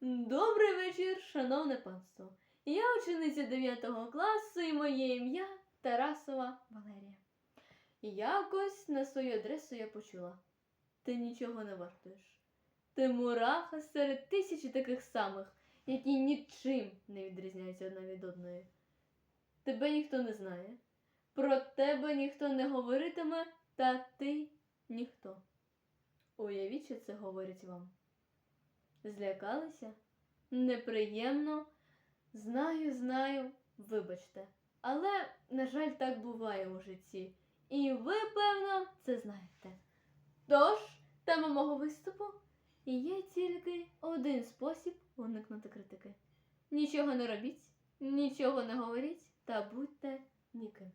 Добрий вечір, шановне панство. Я учениця 9 класу і моє ім'я Тарасова Валерія. І Якось на свою адресу я почула. Ти нічого не вартуєш. Ти мураха серед тисячі таких самих, які нічим не відрізняються одна від одної. Тебе ніхто не знає, про тебе ніхто не говоритиме, та ти ніхто. Уявіть, що це говорять вам. Злякалися? Неприємно. Знаю, знаю, вибачте. Але, на жаль, так буває у житті. І ви, певно, це знаєте. Тож, тема мого виступу є тільки один спосіб уникнути критики. Нічого не робіть, нічого не говоріть та будьте ніким.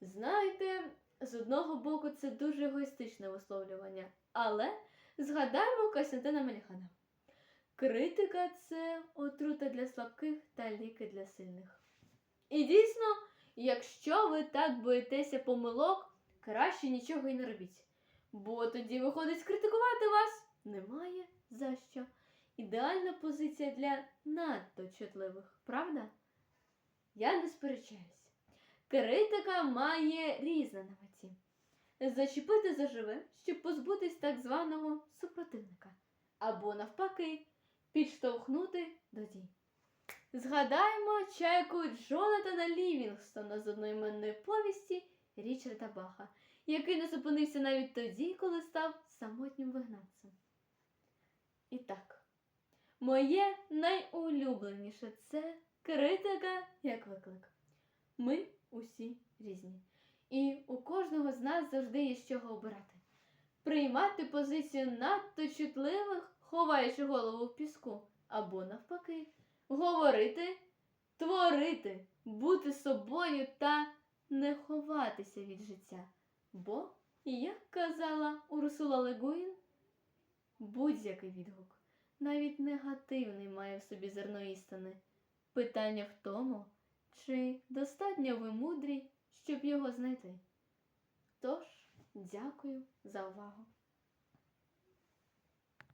Знаєте, з одного боку, це дуже егоїстичне висловлювання, але згадаймо Костянтина Меліхана. Критика це отрута для слабких та ліки для сильних. І дійсно, якщо ви так боїтеся помилок, краще нічого й не робіть. Бо тоді виходить критикувати вас немає за що. Ідеальна позиція для надто чутливих, правда? Я не сперечаюсь. Критика має різне на меті. Зачепити заживе, щоб позбутись так званого супротивника. Або навпаки, підштовхнути до дій. Згадаємо чайку Джонатана Лівінгстона з одноіменної повісті Річарда Баха, який не зупинився навіть тоді, коли став самотнім вигнанцем. І так, моє найулюбленіше це критика як виклик. Ми усі різні. І у кожного з нас завжди є з чого обирати. Приймати позицію надто чутливих, ховаючи голову в піску, або навпаки, говорити, творити, бути собою та не ховатися від життя. Бо, як казала Урсула Легуїн, будь-який відгук, навіть негативний має в собі зерно істини. Питання в тому, чи достатньо ви мудрі, щоб його знайти. Тож, дякую за увагу.